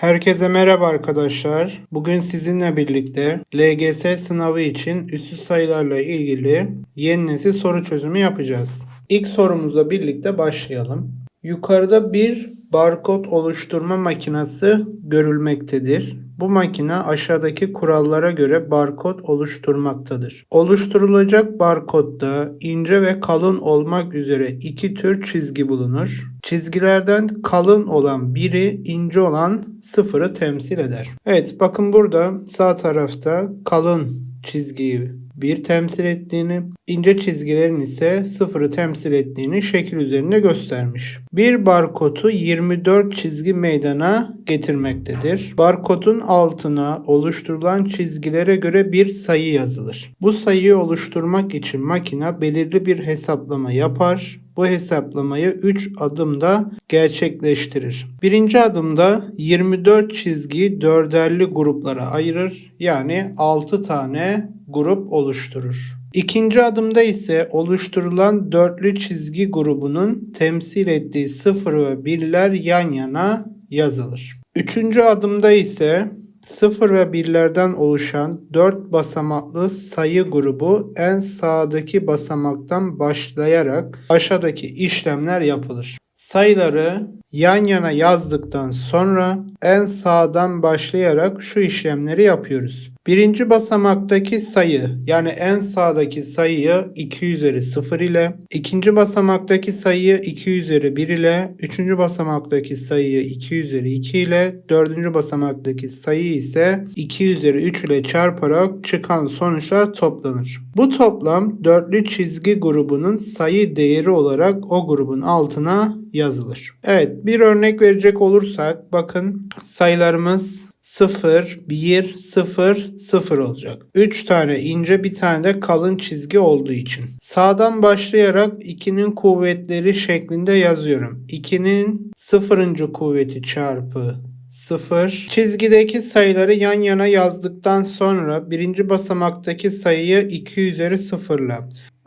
Herkese merhaba arkadaşlar. Bugün sizinle birlikte LGS sınavı için üstü sayılarla ilgili yeni nesil soru çözümü yapacağız. İlk sorumuzla birlikte başlayalım. Yukarıda bir barkod oluşturma makinesi görülmektedir. Bu makine aşağıdaki kurallara göre barkod oluşturmaktadır. Oluşturulacak barkodda ince ve kalın olmak üzere iki tür çizgi bulunur. Çizgilerden kalın olan biri ince olan sıfırı temsil eder. Evet bakın burada sağ tarafta kalın çizgiyi bir temsil ettiğini, ince çizgilerin ise sıfırı temsil ettiğini şekil üzerinde göstermiş. Bir barkodu 24 çizgi meydana getirmektedir. Barkodun altına oluşturulan çizgilere göre bir sayı yazılır. Bu sayıyı oluşturmak için makine belirli bir hesaplama yapar bu hesaplamayı 3 adımda gerçekleştirir. Birinci adımda 24 çizgiyi dörderli gruplara ayırır. Yani 6 tane grup oluşturur. İkinci adımda ise oluşturulan dörtlü çizgi grubunun temsil ettiği sıfır ve birler yan yana yazılır. Üçüncü adımda ise 0 ve 1'lerden oluşan 4 basamaklı sayı grubu en sağdaki basamaktan başlayarak aşağıdaki işlemler yapılır. Sayıları yan yana yazdıktan sonra en sağdan başlayarak şu işlemleri yapıyoruz. Birinci basamaktaki sayı yani en sağdaki sayıyı 2 üzeri 0 ile, ikinci basamaktaki sayıyı 2 üzeri 1 ile, üçüncü basamaktaki sayıyı 2 üzeri 2 ile, dördüncü basamaktaki sayı ise 2 üzeri 3 ile çarparak çıkan sonuçlar toplanır. Bu toplam dörtlü çizgi grubunun sayı değeri olarak o grubun altına yazılır. Evet bir örnek verecek olursak bakın sayılarımız 0, 1, 0, 0 olacak. 3 tane ince bir tane de kalın çizgi olduğu için. Sağdan başlayarak 2'nin kuvvetleri şeklinde yazıyorum. 2'nin 0. kuvveti çarpı 0. Çizgideki sayıları yan yana yazdıktan sonra birinci basamaktaki sayıyı 2 üzeri 0 ile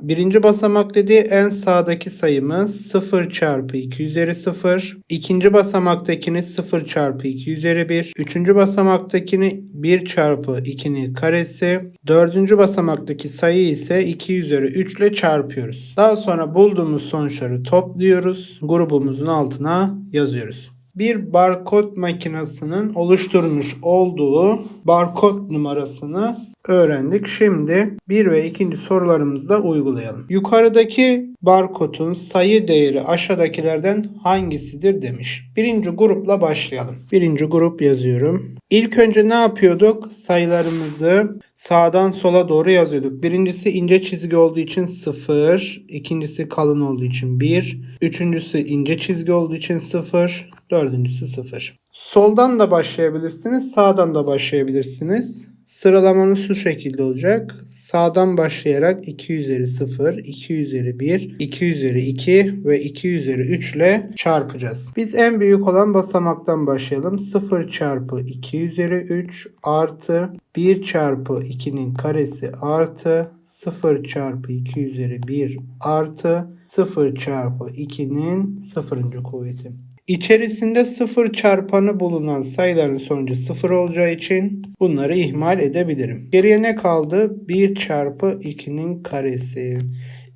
Birinci basamak dediği en sağdaki sayımız 0 çarpı 2 üzeri 0. İkinci basamaktakini 0 çarpı 2 üzeri 1. Üçüncü basamaktakini 1 çarpı 2'nin karesi. Dördüncü basamaktaki sayı ise 2 üzeri 3 ile çarpıyoruz. Daha sonra bulduğumuz sonuçları topluyoruz. Grubumuzun altına yazıyoruz bir barkod makinesinin oluşturmuş olduğu barkod numarasını öğrendik. Şimdi bir ve ikinci sorularımızda uygulayalım. Yukarıdaki barkodun sayı değeri aşağıdakilerden hangisidir demiş. Birinci grupla başlayalım. Birinci grup yazıyorum. İlk önce ne yapıyorduk? Sayılarımızı sağdan sola doğru yazıyorduk. Birincisi ince çizgi olduğu için 0, ikincisi kalın olduğu için 1, üçüncüsü ince çizgi olduğu için 0, dördüncüsü 0. Soldan da başlayabilirsiniz, sağdan da başlayabilirsiniz. Sıralamanız şu şekilde olacak. Sağdan başlayarak 2 üzeri 0, 2 üzeri 1, 2 üzeri 2 ve 2 üzeri 3 ile çarpacağız. Biz en büyük olan basamaktan başlayalım. 0 çarpı 2 üzeri 3 artı 1 çarpı 2'nin karesi artı 0 çarpı 2 üzeri 1 artı 0 çarpı 2'nin 0. kuvveti. İçerisinde sıfır çarpanı bulunan sayıların sonucu sıfır olacağı için bunları ihmal edebilirim. Geriye ne kaldı? 1 çarpı 2'nin karesi.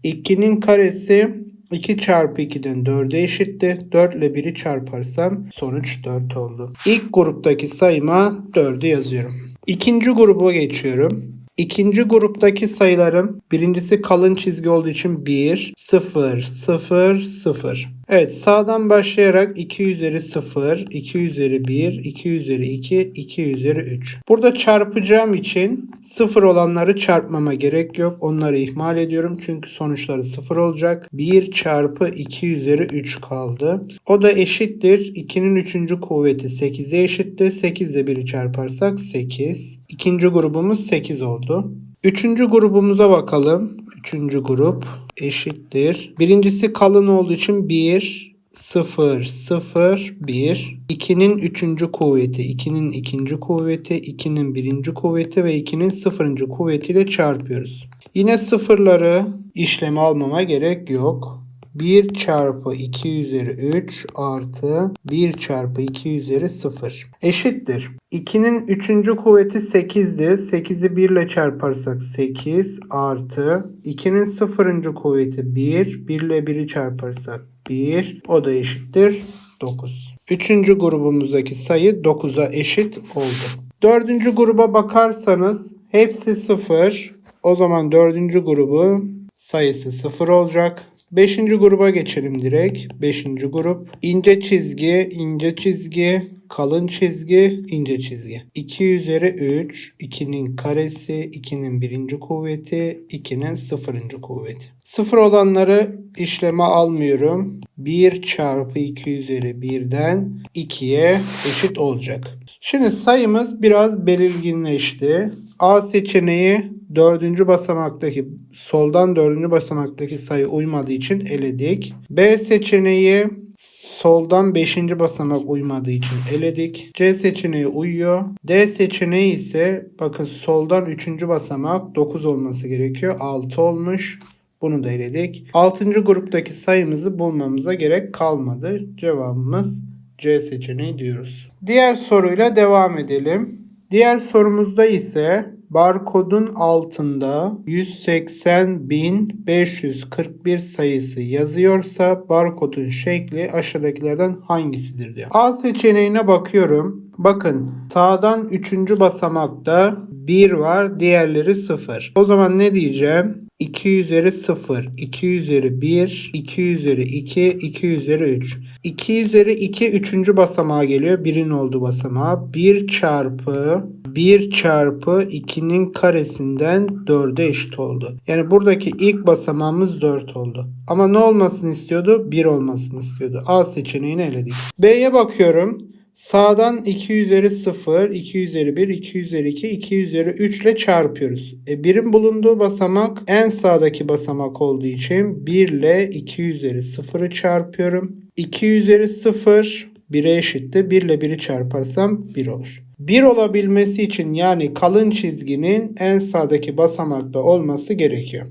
2'nin karesi 2 çarpı 2'den 4'e eşitti. 4 ile 1'i çarparsam sonuç 4 oldu. İlk gruptaki sayıma 4'ü yazıyorum. İkinci gruba geçiyorum. İkinci gruptaki sayılarım birincisi kalın çizgi olduğu için 1, 0, 0, 0. Evet sağdan başlayarak 2 üzeri 0, 2 üzeri 1, 2 üzeri 2, 2 üzeri 3. Burada çarpacağım için 0 olanları çarpmama gerek yok. Onları ihmal ediyorum çünkü sonuçları 0 olacak. 1 çarpı 2 üzeri 3 kaldı. O da eşittir. 2'nin 3. kuvveti 8'e eşitti. 8 ile 1'i çarparsak 8. İkinci grubumuz 8 oldu. Üçüncü grubumuza bakalım. Üçüncü grup eşittir. Birincisi kalın olduğu için 1, 0, 0, 1. 2'nin 3. kuvveti, 2'nin 2. kuvveti, 2'nin 1. kuvveti ve 2'nin 0. kuvvetiyle çarpıyoruz. Yine sıfırları işleme almama gerek yok. 1 çarpı 2 üzeri 3 artı 1 çarpı 2 üzeri 0 eşittir. 2'nin 3. kuvveti 8'di. 8'i 1 ile çarparsak 8 artı 2'nin 0. kuvveti 1. 1 ile 1'i çarparsak 1. O da eşittir 9. Üçüncü grubumuzdaki sayı 9'a eşit oldu. Dördüncü gruba bakarsanız hepsi 0. O zaman dördüncü grubu sayısı 0 olacak. Beşinci gruba geçelim direkt. Beşinci grup. ince çizgi, ince çizgi, kalın çizgi, ince çizgi. 2 üzeri 3, 2'nin karesi, 2'nin birinci kuvveti, 2'nin sıfırıncı kuvveti. Sıfır olanları işleme almıyorum. 1 çarpı 2 üzeri 1'den 2'ye eşit olacak. Şimdi sayımız biraz belirginleşti. A seçeneği dördüncü basamaktaki soldan dördüncü basamaktaki sayı uymadığı için eledik. B seçeneği soldan 5. basamak uymadığı için eledik. C seçeneği uyuyor. D seçeneği ise bakın soldan 3. basamak 9 olması gerekiyor. 6 olmuş. Bunu da eledik. 6. gruptaki sayımızı bulmamıza gerek kalmadı. Cevabımız C seçeneği diyoruz. Diğer soruyla devam edelim. Diğer sorumuzda ise barkodun altında 180.541 sayısı yazıyorsa barkodun şekli aşağıdakilerden hangisidir diyor. A seçeneğine bakıyorum. Bakın sağdan 3. basamakta 1 var diğerleri 0. O zaman ne diyeceğim? 2 üzeri 0, 2 üzeri 1, 2 üzeri 2, 2 üzeri 3. 2 üzeri 2 3. basamağa geliyor. 1'in olduğu basamağa. 1 çarpı 1 çarpı 2'nin karesinden 4'e eşit oldu. Yani buradaki ilk basamağımız 4 oldu. Ama ne olmasını istiyordu? 1 olmasını istiyordu. A seçeneğini eledik. B'ye bakıyorum. Sağdan 2 üzeri 0, 2 üzeri 1, 2 üzeri 2, 2 üzeri 3 ile çarpıyoruz. E, birin bulunduğu basamak en sağdaki basamak olduğu için 1 ile 2 üzeri 0'ı çarpıyorum. 2 üzeri 0 1'e eşitti. 1 ile 1'i çarparsam 1 olur. 1 olabilmesi için yani kalın çizginin en sağdaki basamakta olması gerekiyor.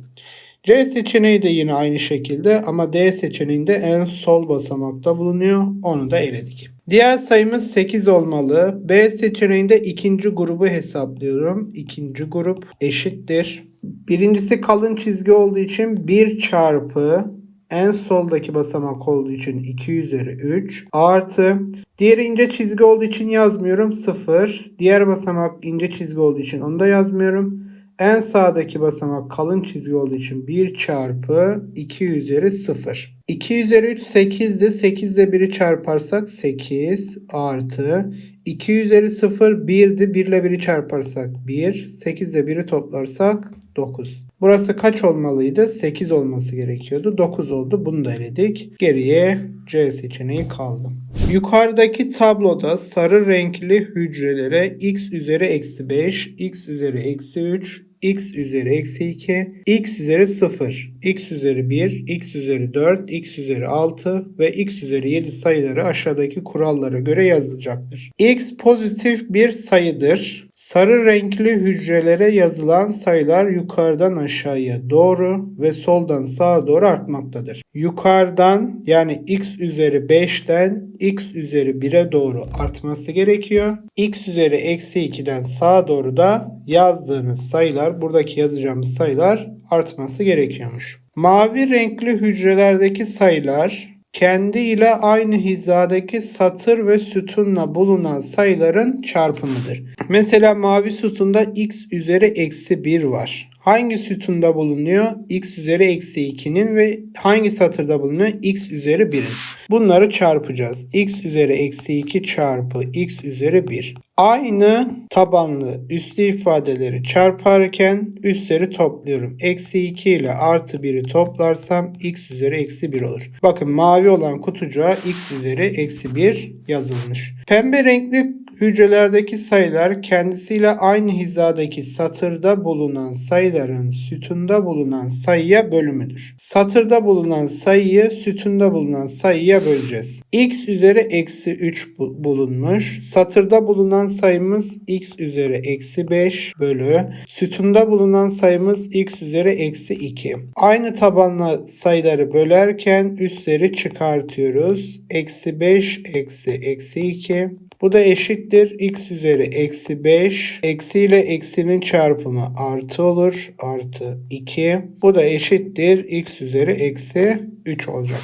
C seçeneği de yine aynı şekilde ama D seçeneğinde en sol basamakta bulunuyor. Onu da eledik. Diğer sayımız 8 olmalı. B seçeneğinde ikinci grubu hesaplıyorum. İkinci grup eşittir. Birincisi kalın çizgi olduğu için 1 çarpı en soldaki basamak olduğu için 2 üzeri 3 artı diğeri ince çizgi olduğu için yazmıyorum 0. Diğer basamak ince çizgi olduğu için onu da yazmıyorum. En sağdaki basamak kalın çizgi olduğu için 1 çarpı 2 üzeri 0. 2 üzeri 3 8'di. 8 ile 1'i çarparsak 8 artı 2 üzeri 0 1'di. 1 ile 1'i çarparsak 1. 8 ile 1'i toplarsak 9. Burası kaç olmalıydı? 8 olması gerekiyordu. 9 oldu. Bunu da eledik. Geriye C seçeneği kaldı. Yukarıdaki tabloda sarı renkli hücrelere x üzeri eksi 5, x üzeri eksi 3, x üzeri eksi 2, x üzeri 0, x üzeri 1, x üzeri 4, x üzeri 6 ve x üzeri 7 sayıları aşağıdaki kurallara göre yazılacaktır. x pozitif bir sayıdır. Sarı renkli hücrelere yazılan sayılar yukarıdan aşağıya doğru ve soldan sağa doğru artmaktadır. Yukarıdan yani x üzeri 5'ten x üzeri 1'e doğru artması gerekiyor. x üzeri eksi 2'den sağa doğru da yazdığınız sayılar buradaki yazacağımız sayılar artması gerekiyormuş. Mavi renkli hücrelerdeki sayılar kendi ile aynı hizadaki satır ve sütunla bulunan sayıların çarpımıdır. Mesela mavi sütunda x üzeri eksi 1 var. Hangi sütunda bulunuyor? x üzeri eksi 2'nin ve hangi satırda bulunuyor? x üzeri 1'in. Bunları çarpacağız. x üzeri eksi 2 çarpı x üzeri 1. Aynı tabanlı üslü ifadeleri çarparken üstleri topluyorum. Eksi 2 ile artı 1'i toplarsam x üzeri eksi 1 olur. Bakın mavi olan kutucuğa x üzeri eksi 1 yazılmış. Pembe renkli hücrelerdeki sayılar kendisiyle aynı hizadaki satırda bulunan sayıların sütunda bulunan sayıya bölümüdür. Satırda bulunan sayıyı sütunda bulunan sayıya böleceğiz. x üzeri eksi 3 bu- bulunmuş. Satırda bulunan sayımız x üzeri eksi 5 bölü. Sütunda bulunan sayımız x üzeri eksi 2. Aynı tabanla sayıları bölerken üstleri çıkartıyoruz. Eksi 5 eksi eksi 2. Bu da eşittir x üzeri eksi 5. Eksi ile eksinin çarpımı artı olur. Artı 2. Bu da eşittir x üzeri eksi 3 olacak.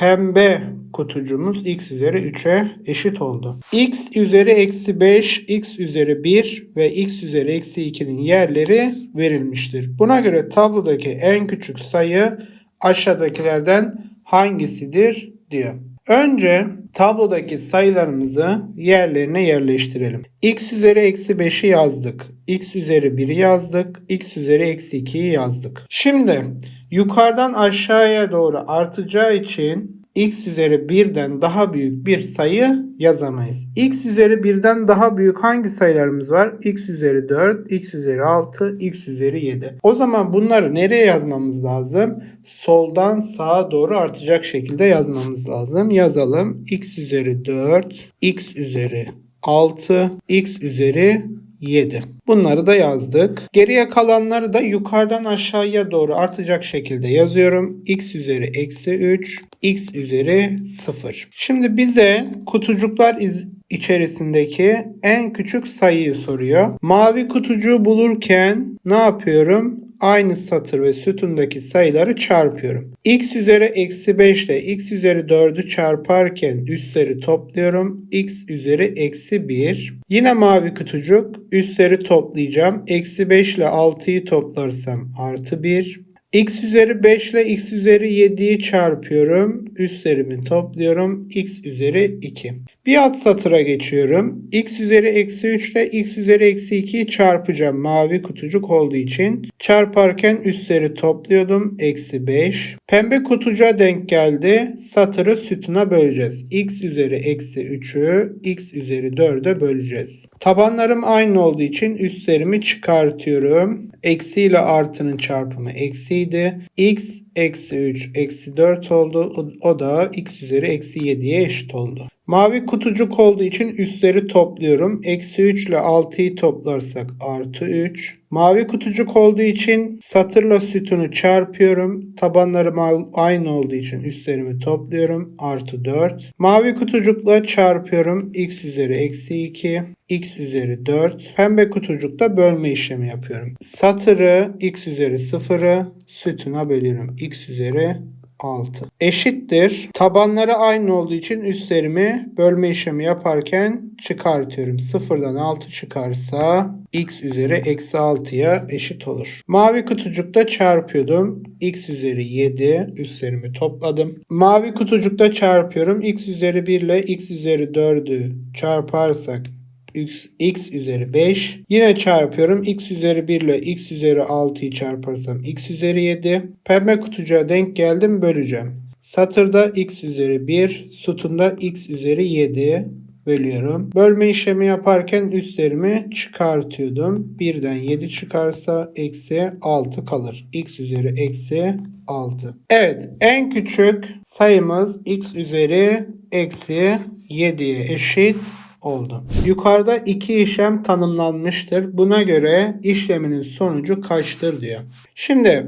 Pembe kutucuğumuz x üzeri 3'e eşit oldu. x üzeri eksi 5, x üzeri 1 ve x üzeri eksi 2'nin yerleri verilmiştir. Buna göre tablodaki en küçük sayı aşağıdakilerden hangisidir diyor. Önce tablodaki sayılarımızı yerlerine yerleştirelim. x üzeri eksi 5'i yazdık. x üzeri 1'i yazdık. x üzeri eksi 2'yi yazdık. Şimdi yukarıdan aşağıya doğru artacağı için x üzeri 1'den daha büyük bir sayı yazamayız. x üzeri 1'den daha büyük hangi sayılarımız var? x üzeri 4, x üzeri 6, x üzeri 7. O zaman bunları nereye yazmamız lazım? Soldan sağa doğru artacak şekilde yazmamız lazım. Yazalım. x üzeri 4, x üzeri 6, x üzeri 7. Bunları da yazdık. Geriye kalanları da yukarıdan aşağıya doğru artacak şekilde yazıyorum. x üzeri eksi 3, x üzeri 0. Şimdi bize kutucuklar içerisindeki en küçük sayıyı soruyor. Mavi kutucuğu bulurken ne yapıyorum? Aynı satır ve sütundaki sayıları çarpıyorum. x üzeri eksi 5 ile x üzeri 4'ü çarparken üstleri topluyorum. x üzeri eksi 1. Yine mavi kutucuk üstleri toplayacağım. Eksi 5 ile 6'yı toplarsam artı 1. x üzeri 5 ile x üzeri 7'yi çarpıyorum. Üstlerimi topluyorum. x üzeri 2. Bir alt satıra geçiyorum. x üzeri eksi 3 ile x üzeri eksi 2'yi çarpacağım. Mavi kutucuk olduğu için. Çarparken üstleri topluyordum. Eksi 5. Pembe kutucuğa denk geldi. Satırı sütuna böleceğiz. x üzeri eksi 3'ü x üzeri 4'e böleceğiz. Tabanlarım aynı olduğu için üstlerimi çıkartıyorum. Eksi ile artının çarpımı eksiydi. x eksi 3 eksi 4 oldu. O da x üzeri eksi 7'ye eşit oldu. Mavi kutucuk olduğu için üstleri topluyorum. Eksi 3 ile 6'yı toplarsak artı 3. Mavi kutucuk olduğu için satırla sütunu çarpıyorum. Tabanları ma- aynı olduğu için üstlerimi topluyorum. Artı 4. Mavi kutucukla çarpıyorum. x üzeri eksi 2. x üzeri 4. Pembe kutucukta bölme işlemi yapıyorum. Satırı x üzeri 0'ı sütuna bölüyorum. x üzeri 6. Eşittir. Tabanları aynı olduğu için üstlerimi bölme işlemi yaparken çıkartıyorum. Sıfırdan 6 çıkarsa x üzeri eksi 6'ya eşit olur. Mavi kutucukta çarpıyordum. x üzeri 7 üstlerimi topladım. Mavi kutucukta çarpıyorum. x üzeri 1 ile x üzeri 4'ü çarparsak x, x üzeri 5. Yine çarpıyorum. x üzeri 1 ile x üzeri 6'yı çarparsam x üzeri 7. Pembe kutucuğa denk geldim böleceğim. Satırda x üzeri 1, sütunda x üzeri 7 bölüyorum. Bölme işlemi yaparken üstlerimi çıkartıyordum. 1'den 7 çıkarsa eksi 6 kalır. x üzeri eksi 6. Evet en küçük sayımız x üzeri eksi 7'ye eşit oldu. Yukarıda iki işlem tanımlanmıştır. Buna göre işleminin sonucu kaçtır diyor. Şimdi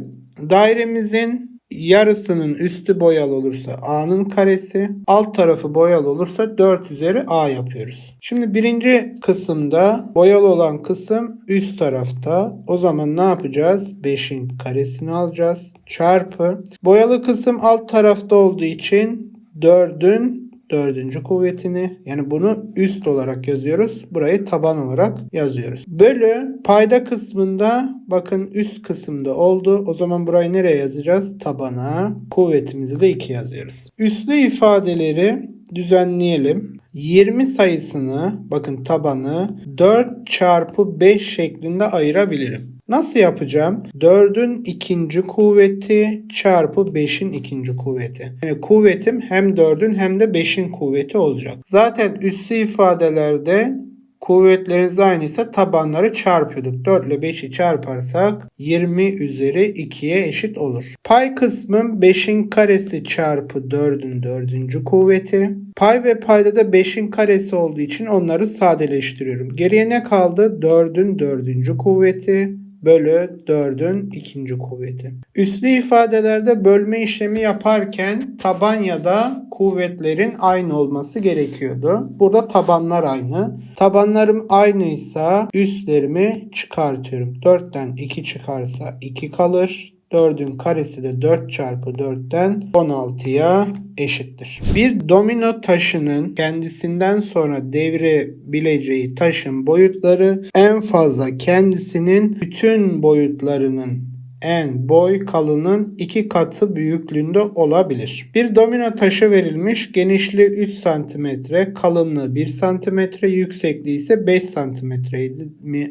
dairemizin yarısının üstü boyalı olursa a'nın karesi, alt tarafı boyalı olursa 4 üzeri a yapıyoruz. Şimdi birinci kısımda boyalı olan kısım üst tarafta. O zaman ne yapacağız? 5'in karesini alacağız. Çarpı. Boyalı kısım alt tarafta olduğu için 4'ün dördüncü kuvvetini yani bunu üst olarak yazıyoruz. Burayı taban olarak yazıyoruz. Bölü payda kısmında bakın üst kısımda oldu. O zaman burayı nereye yazacağız? Tabana. Kuvvetimizi de 2 yazıyoruz. Üslü ifadeleri düzenleyelim. 20 sayısını bakın tabanı 4 çarpı 5 şeklinde ayırabilirim. Nasıl yapacağım? 4'ün ikinci kuvveti çarpı 5'in ikinci kuvveti. Yani kuvvetim hem 4'ün hem de 5'in kuvveti olacak. Zaten üslü ifadelerde Kuvvetleriniz aynıysa tabanları çarpıyorduk. 4 ile 5'i çarparsak 20 üzeri 2'ye eşit olur. Pay kısmım 5'in karesi çarpı 4'ün 4. kuvveti. Pay ve payda da 5'in karesi olduğu için onları sadeleştiriyorum. Geriye ne kaldı? 4'ün 4. kuvveti bölü 4'ün ikinci kuvveti. Üslü ifadelerde bölme işlemi yaparken taban ya da kuvvetlerin aynı olması gerekiyordu. Burada tabanlar aynı. Tabanlarım aynıysa üstlerimi çıkartıyorum. 4'ten 2 çıkarsa 2 kalır. 4'ün karesi de 4 çarpı 4'ten 16'ya eşittir. Bir domino taşının kendisinden sonra devirebileceği taşın boyutları en fazla kendisinin bütün boyutlarının en boy kalının iki katı büyüklüğünde olabilir. Bir domino taşı verilmiş. Genişliği 3 cm, kalınlığı 1 cm, yüksekliği ise 5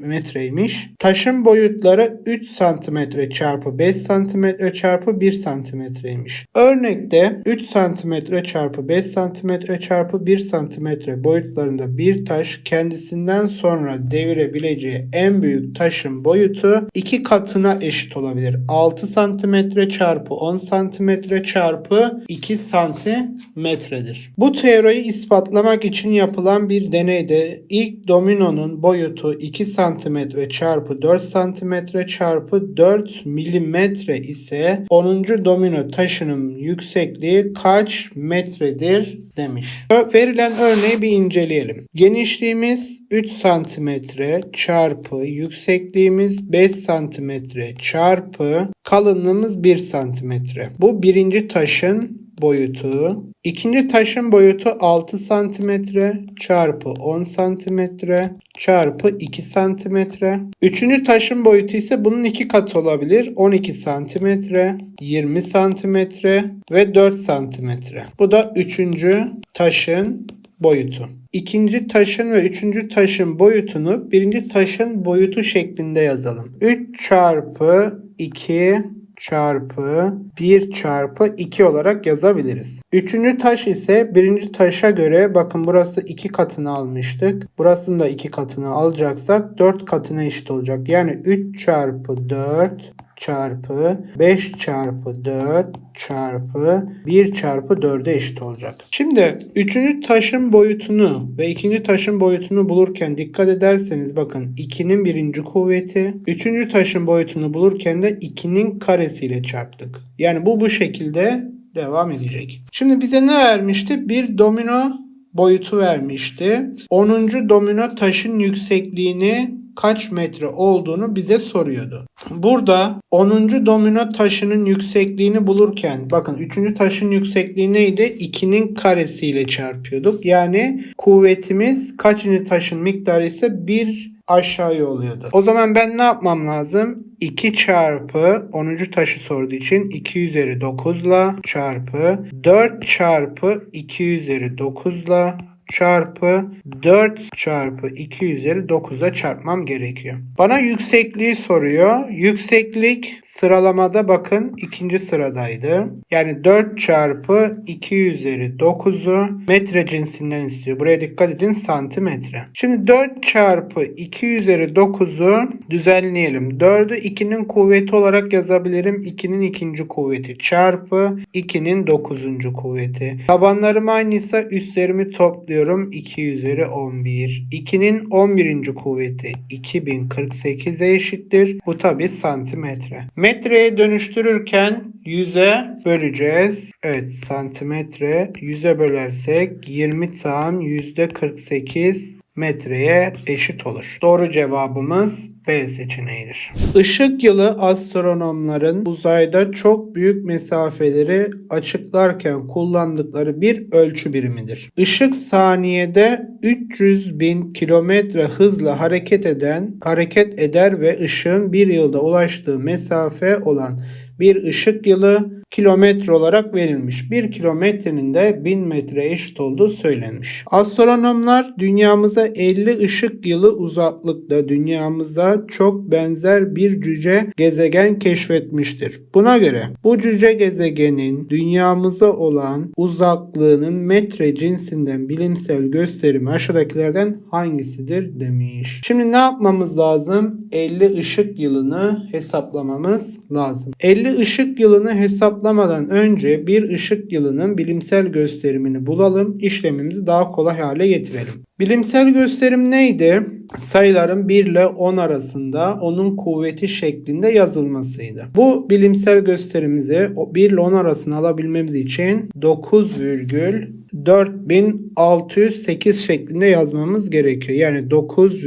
metreymiş. Taşın boyutları 3 cm çarpı 5 cm çarpı 1 cm'ymiş. Örnekte 3 cm çarpı 5 cm çarpı 1 cm boyutlarında bir taş kendisinden sonra devirebileceği en büyük taşın boyutu iki katına eşit olabilir olabilir. 6 santimetre çarpı 10 santimetre çarpı 2 santimetredir. Bu teoriyi ispatlamak için yapılan bir deneyde ilk dominonun boyutu 2 santimetre çarpı 4 santimetre çarpı 4 milimetre ise 10. domino taşının yüksekliği kaç metredir demiş. Verilen örneği bir inceleyelim. Genişliğimiz 3 santimetre çarpı yüksekliğimiz 5 santimetre çarpı çarpı kalınlığımız 1 santimetre. Bu birinci taşın boyutu. İkinci taşın boyutu 6 santimetre çarpı 10 santimetre çarpı 2 santimetre. Üçüncü taşın boyutu ise bunun iki katı olabilir. 12 santimetre, 20 santimetre ve 4 santimetre. Bu da üçüncü taşın boyutu. İkinci taşın ve üçüncü taşın boyutunu birinci taşın boyutu şeklinde yazalım. 3 çarpı 2 çarpı 1 çarpı 2 olarak yazabiliriz. Üçüncü taş ise birinci taşa göre bakın burası 2 katını almıştık. Burasını da 2 katını alacaksak 4 katına eşit olacak. Yani 3 çarpı 4 çarpı 5 çarpı 4 çarpı 1 çarpı 4'e eşit olacak. Şimdi üçüncü taşın boyutunu ve ikinci taşın boyutunu bulurken dikkat ederseniz bakın 2'nin birinci kuvveti üçüncü taşın boyutunu bulurken de 2'nin karesiyle çarptık. Yani bu bu şekilde devam edecek. Şimdi bize ne vermişti? Bir domino boyutu vermişti. 10. domino taşın yüksekliğini kaç metre olduğunu bize soruyordu. Burada 10. domino taşının yüksekliğini bulurken bakın 3. taşın yüksekliği neydi? 2'nin karesiyle çarpıyorduk. Yani kuvvetimiz kaçıncı taşın miktarı ise 1 aşağıya oluyordu. O zaman ben ne yapmam lazım? 2 çarpı 10. taşı sorduğu için 2 üzeri 9 ile çarpı 4 çarpı 2 üzeri 9 ile çarpı 4 çarpı 2 üzeri 9'a çarpmam gerekiyor. Bana yüksekliği soruyor. Yükseklik sıralamada bakın ikinci sıradaydı. Yani 4 çarpı 2 üzeri 9'u metre cinsinden istiyor. Buraya dikkat edin santimetre. Şimdi 4 çarpı 2 üzeri 9'u düzenleyelim. 4'ü 2'nin kuvveti olarak yazabilirim. 2'nin ikinci kuvveti çarpı 2'nin 9. kuvveti. Tabanlarım aynıysa üstlerimi topluyorum yazıyorum. 2 üzeri 11. 2'nin 11. kuvveti 2048'e eşittir. Bu tabi santimetre. Metreye dönüştürürken 100'e böleceğiz. Evet santimetre 100'e bölersek 20 tam %48 metreye eşit olur. Doğru cevabımız B seçeneğidir. Işık yılı astronomların uzayda çok büyük mesafeleri açıklarken kullandıkları bir ölçü birimidir. Işık saniyede 300 bin kilometre hızla hareket eden, hareket eder ve ışığın bir yılda ulaştığı mesafe olan Bir ışık yılı kilometre olarak verilmiş. Bir kilometrenin de 1000 metre eşit olduğu söylenmiş. Astronomlar dünyamıza 50 ışık yılı uzaklıkta dünyamıza çok benzer bir cüce gezegen keşfetmiştir. Buna göre bu cüce gezegenin dünyamıza olan uzaklığının metre cinsinden bilimsel gösterimi aşağıdakilerden hangisidir demiş. Şimdi ne yapmamız lazım? 50 ışık yılını hesaplamamız lazım. 50 ışık yılını hesaplamadan önce bir ışık yılının bilimsel gösterimini bulalım. İşlemimizi daha kolay hale getirelim. Bilimsel gösterim neydi? Sayıların 1 ile 10 arasında onun kuvveti şeklinde yazılmasıydı. Bu bilimsel gösterimizi 1 ile 10 arasında alabilmemiz için 9,4608 şeklinde yazmamız gerekiyor. Yani 9,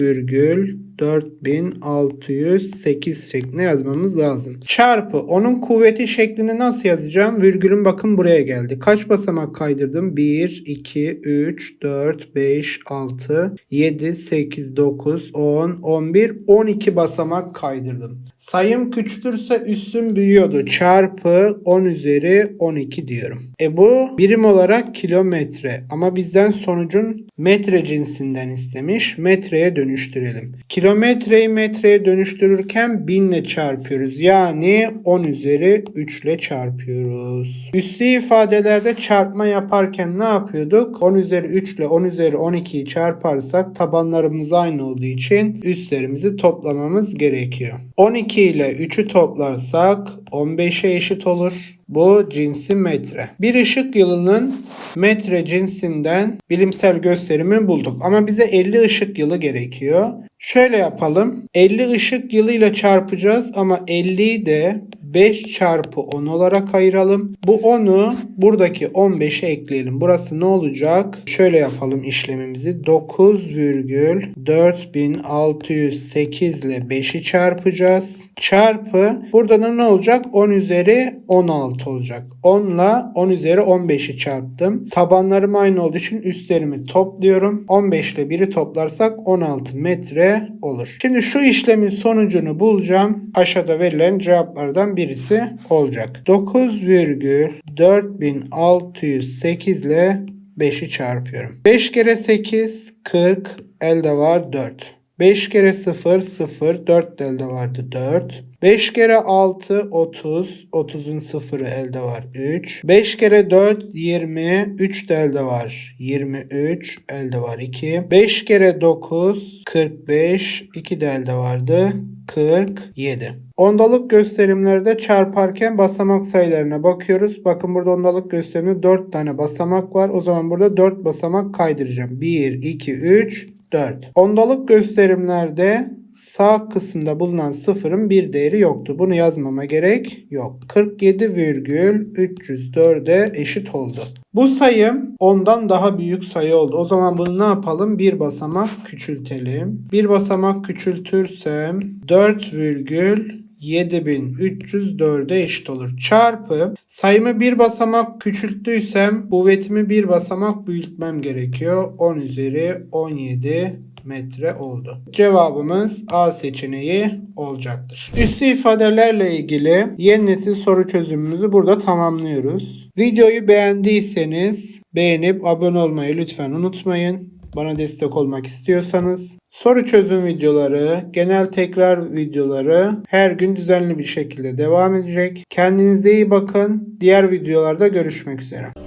4608 şeklinde yazmamız lazım. Çarpı onun kuvveti şeklinde nasıl yazacağım? Virgülün bakın buraya geldi. Kaç basamak kaydırdım? 1, 2, 3, 4, 5, 6, 7, 8, 9, 10, 11, 12 basamak kaydırdım. Sayım küçülürse üssüm büyüyordu. Çarpı 10 üzeri 12 diyorum. E bu birim olarak kilometre ama bizden sonucun metre cinsinden istemiş. Metreye dönüştürelim. Kilometreyi metreye dönüştürürken 1000 ile çarpıyoruz. Yani 10 üzeri 3 ile çarpıyoruz. Üslü ifadelerde çarpma yaparken ne yapıyorduk? 10 üzeri 3 ile 10 üzeri 12'yi çarparsak tabanlarımız aynı olduğu için üstlerimizi toplamamız gerekiyor. 12 ile 3'ü toplarsak 15'e eşit olur. Bu cinsi metre. Bir ışık yılının metre cinsinden bilimsel gösterimini bulduk. Ama bize 50 ışık yılı gerekiyor. Şöyle yapalım. 50 ışık yılıyla çarpacağız ama 50'yi de 5 çarpı 10 olarak ayıralım. Bu 10'u buradaki 15'e ekleyelim. Burası ne olacak? Şöyle yapalım işlemimizi. 9,4608 ile 5'i çarpacağız. Çarpı burada da ne olacak? 10 üzeri 16 olacak. 10 ile 10 üzeri 15'i çarptım. Tabanlarım aynı olduğu için üstlerimi topluyorum. 15 ile 1'i toplarsak 16 metre olur. Şimdi şu işlemin sonucunu bulacağım. Aşağıda verilen cevaplardan birisi olacak. 9,4608 ile 5'i çarpıyorum. 5 kere 8 40 elde var 4. 5 kere 0 0 4 de elde vardı 4. 5 kere 6 30 30'un sıfırı elde var 3. 5 kere 4 20 3 de elde var 23 elde var 2. 5 kere 9 45 2 de elde vardı 47. Ondalık gösterimlerde çarparken basamak sayılarına bakıyoruz. Bakın burada ondalık gösterimde 4 tane basamak var. O zaman burada 4 basamak kaydıracağım. 1, 2, 3, 4. Ondalık gösterimlerde sağ kısımda bulunan sıfırın bir değeri yoktu. Bunu yazmama gerek yok. 47,304'e eşit oldu. Bu sayım ondan daha büyük sayı oldu. O zaman bunu ne yapalım? Bir basamak küçültelim. Bir basamak küçültürsem 4 virgül 7304'e eşit olur. Çarpı sayımı bir basamak küçülttüysem kuvvetimi bir basamak büyütmem gerekiyor. 10 üzeri 17 metre oldu. Cevabımız A seçeneği olacaktır. Üstü ifadelerle ilgili yeni nesil soru çözümümüzü burada tamamlıyoruz. Videoyu beğendiyseniz beğenip abone olmayı lütfen unutmayın. Bana destek olmak istiyorsanız soru çözüm videoları, genel tekrar videoları her gün düzenli bir şekilde devam edecek. Kendinize iyi bakın. Diğer videolarda görüşmek üzere.